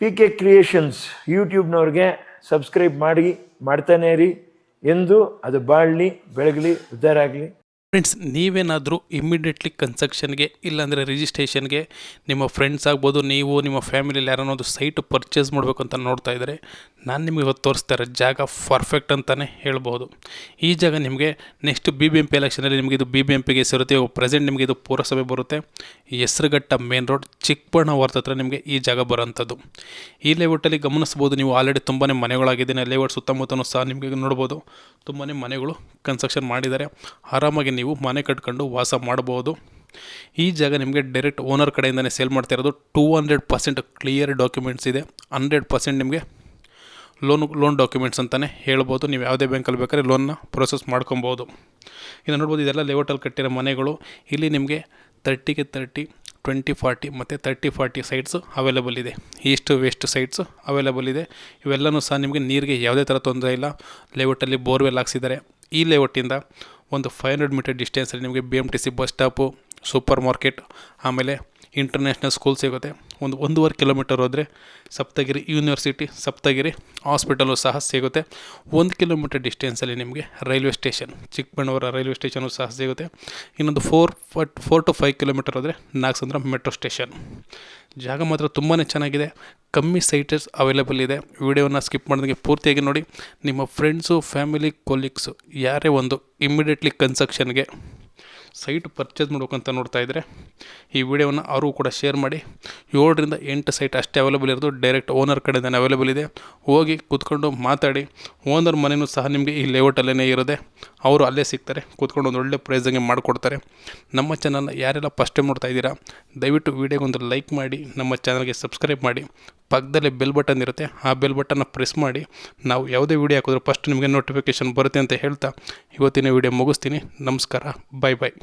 P K creations ಯೂಟ್ಯೂಬ್ನವ್ರಿಗೆ subscribe ಮಾಡಿ, ಮಾಡ್ತಾನೆ ಇರಿ ಎಂದು ಅದು ಬಾಳಲಿ, ಬೆಳಗಲಿ ಉದ್ಧಾರ ಆಗಲಿ. ಫ್ರೆಂಡ್ಸ್ ನೀವೇನಾದರೂ ಇಮ್ಮಿಡಿಯೇಟ್ಲಿ ಕನ್ಸ್ಟ್ರಕ್ಷನ್ಗೆ ಇಲ್ಲಾಂದರೆ ರಿಜಿಸ್ಟ್ರೇಷನ್ಗೆ ನಿಮ್ಮ ಫ್ರೆಂಡ್ಸ್ ಆಗ್ಬೋದು, ನೀವು ನಿಮ್ಮ ಫ್ಯಾಮಿಲಿಯಲ್ಲಿ ಯಾರನ್ನೋದು ಸೈಟ್ ಪರ್ಚೇಸ್ ಮಾಡಬೇಕು ಅಂತ ನೋಡ್ತಾ ಇದ್ದರೆ ನಾನು ನಿಮಗೆ ಇವತ್ತು ತೋರಿಸ್ತಾ ಇರೋ ಜಾಗ ಪರ್ಫೆಕ್ಟ್ ಅಂತಲೇ ಹೇಳ್ಬೋದು. ಈ ಜಾಗ ನಿಮಗೆ next B B M P ಎಲೆಕ್ಷನಲ್ಲಿ ನಿಮಗೆ ಇದು ಬಿ ಬಿ ಎಂ ಪಿಗೆ ಸೇರುತ್ತೆ ಪ್ರೆಸೆಂಟ್ ನಿಮಗೆ ಇದು ಪುರಸಭೆ ಬರುತ್ತೆ. ಹೆಸರುಘಟ್ಟ ಮೇನ್ ರೋಡ್ ಚಿಕ್ಕಬಣ್ಣವರ್ತ ಹತ್ರ ನಿಮಗೆ ಈ ಜಾಗ ಬರೋಂಥದ್ದು ಈ ಲೇಔಟಲ್ಲಿ ಗಮನಿಸ್ಬೋದು ನೀವು ಆಲ್ರೆಡಿ ತುಂಬಾ ಮನೆಗಳಾಗಿದೆ ಲೇಔಟ್ ಸುತ್ತಮುತ್ತಲೂ ಸಹ ನಿಮಗೆ ನೋಡ್ಬೋದು. ತುಂಬಾ ಮನೆಗಳು ಕನ್ಸ್ಟ್ರಕ್ಷನ್ ಮಾಡಿದ್ದಾರೆ. ಆರಾಮಾಗಿ ನೀವು ಮನೆ ಕಟ್ಕೊಂಡು ವಾಸ ಮಾಡ್ಬೋದು. ಈ ಜಾಗ ನಿಮಗೆ ಡೈರೆಕ್ಟ್ ಓನರ್ ಕಡೆಯಿಂದನೇ ಸೇಲ್ ಮಾಡ್ತಾ ಇರೋದು. Two hundred percent clear documents ಇದೆ. ಹಂಡ್ರೆಡ್ ಪರ್ಸೆಂಟ್ ನಿಮಗೆ ಲೋನ್ ಲೋನ್ ಡಾಕ್ಯುಮೆಂಟ್ಸ್ ಅಂತಲೇ ಹೇಳ್ಬೋದು. ನೀವು ಯಾವುದೇ ಬ್ಯಾಂಕಲ್ಲಿ ಬೇಕಾದ್ರೆ ಲೋನ್ನ ಪ್ರೊಸೆಸ್ ಮಾಡ್ಕೊಬೋದು. ಇನ್ನು ನೋಡ್ಬೋದು ಇದೆಲ್ಲ ಲೇಔಟಲ್ಲಿ ಕಟ್ಟಿರೋ ಮನೆಗಳು. ಇಲ್ಲಿ ನಿಮಗೆ ತರ್ಟಿಗೆ ತರ್ಟಿ ಟ್ವೆಂಟಿ ಫಾರ್ಟಿ ಮತ್ತು ತರ್ಟಿ ಫಾರ್ಟಿ ಸೈಟ್ಸು ಅವೈಲೇಬಲ್ ಇದೆ. ಈಸ್ಟ್ ವೆಸ್ಟ್ ಸೈಟ್ಸು ಅವೈಲೇಬಲ್ ಇದೆ. ಇವೆಲ್ಲನೂ ಸಹ ನಿಮಗೆ ನೀರಿಗೆ ಯಾವುದೇ ಥರ ತೊಂದರೆ ಇಲ್ಲ. ಲೇಔಟಲ್ಲಿ ಬೋರ್ವೆಲ್ ಹಾಕ್ಸಿದ್ದಾರೆ. ಈ ಲೇಔಟಿಂದ ಒಂದು ಫೈವ್ ಹಂಡ್ರೆಡ್ ಮೀಟರ್ ಡಿಸ್ಟೆನ್ಸಲ್ಲಿ ನಿಮಗೆ B M T C bus stop super market ಆಮೇಲೆ ಇಂಟರ್ನ್ಯಾಷನಲ್ ಸ್ಕೂಲ್ ಸಿಗುತ್ತೆ. ಒಂದು ಒಂದೂವರೆ ಕಿಲೋಮೀಟರ್ ಹೋದರೆ ಸಪ್ತಗಿರಿ ಯೂನಿವರ್ಸಿಟಿ ಸಪ್ತಗಿರಿ ಹಾಸ್ಪಿಟಲು ಸಹ ಸಿಗುತ್ತೆ. ಒಂದು ಕಿಲೋಮೀಟರ್ ಡಿಸ್ಟೆನ್ಸಲ್ಲಿ ನಿಮಗೆ railway station Chikkaballapur railway station ಸಹ ಸಿಗುತ್ತೆ. ಇನ್ನೊಂದು ಫೋರ್ ಫಟ್ ಫೋರ್ ಟು ಫೈವ್ ಕಿಲೋಮೀಟರ್ ಹೋದರೆ ನಾಗಸಂದ್ರ ಮೆಟ್ರೋ ಸ್ಟೇಷನ್ ಜಾಗ ಮಾತ್ರ ತುಂಬಾ ಚೆನ್ನಾಗಿದೆ. ಕಮ್ಮಿ ಸೈಟಸ್ ಅವೈಲೇಬಲ್ ಇದೆ. ವಿಡಿಯೋನ ಸ್ಕಿಪ್ ಮಾಡಿದಂಗೆ ಪೂರ್ತಿಯಾಗಿ ನೋಡಿ. ನಿಮ್ಮ ಫ್ರೆಂಡ್ಸು ಫ್ಯಾಮಿಲಿ ಕೊಲೀಗ್ಸು ಯಾರೇ ಒಂದು ಇಮ್ಮಿಡಿಯೇಟ್ಲಿ ಕನ್ಸ್ಟ್ರಕ್ಷನ್ಗೆ ಸೈಟ್ ಪರ್ಚೇಸ್ ಮಾಡ್ಬೇಕಂತ ನೋಡ್ತಾ ಇದ್ದರೆ ಈ ವಿಡಿಯೋವನ್ನು ಅವರು ಕೂಡ ಶೇರ್ ಮಾಡಿ. ಏಳರಿಂದ ಎಂಟು ಸೈಟ್ ಅಷ್ಟೇ ಅವೈಲೇಬಲ್ ಇರೋದು. ಡೈರೆಕ್ಟ್ ಓನರ್ ಕಡೆಯಿಂದ ಅವೈಲೇಬಲ್ ಇದೆ. ಹೋಗಿ ಕೂತ್ಕೊಂಡು ಮಾತಾಡಿ. ಓನರ್ ಮನೆಯೂ ಸಹ ನಿಮಗೆ ಈ ಲೇಔಟಲ್ಲೇ ಇರೋದೆ ಅವರು ಅಲ್ಲೇ ಸಿಗ್ತಾರೆ, ಕೂತ್ಕೊಂಡು ಒಂದು ಒಳ್ಳೆ ಪ್ರೈಸಂಗೆ ಮಾಡಿಕೊಡ್ತಾರೆ. ನಮ್ಮ ಚಾನಲ್ನ ಯಾರೆಲ್ಲ ಫಸ್ಟ್ ಟೈಮ್ ನೋಡ್ತಾ ಇದ್ದೀರಾ, ದಯವಿಟ್ಟು ವಿಡಿಯೋಗೊಂದು ಲೈಕ್ ಮಾಡಿ, ನಮ್ಮ ಚಾನಲ್ಗೆ ಸಬ್ಸ್ಕ್ರೈಬ್ ಮಾಡಿ. ಪಕ್ಕದಲ್ಲೇ ಬೆಲ್ ಬಟನ್ ಇರುತ್ತೆ, ಆ ಬೆಲ್ ಬಟನ್ನ ಪ್ರೆಸ್ ಮಾಡಿ. ನಾವು ಯಾವುದೇ ವೀಡಿಯೋ ಹಾಕಿದ್ರು ಫಸ್ಟ್ ನಿಮಗೆ ನೋಟಿಫಿಕೇಷನ್ ಬರುತ್ತೆ ಅಂತ ಹೇಳ್ತಾ, ಇವತ್ತಿನ ವೀಡಿಯೋ ಮುಗಿಸ್ತೀನಿ. ನಮಸ್ಕಾರ ಬಾಯ್ ಬಾಯ್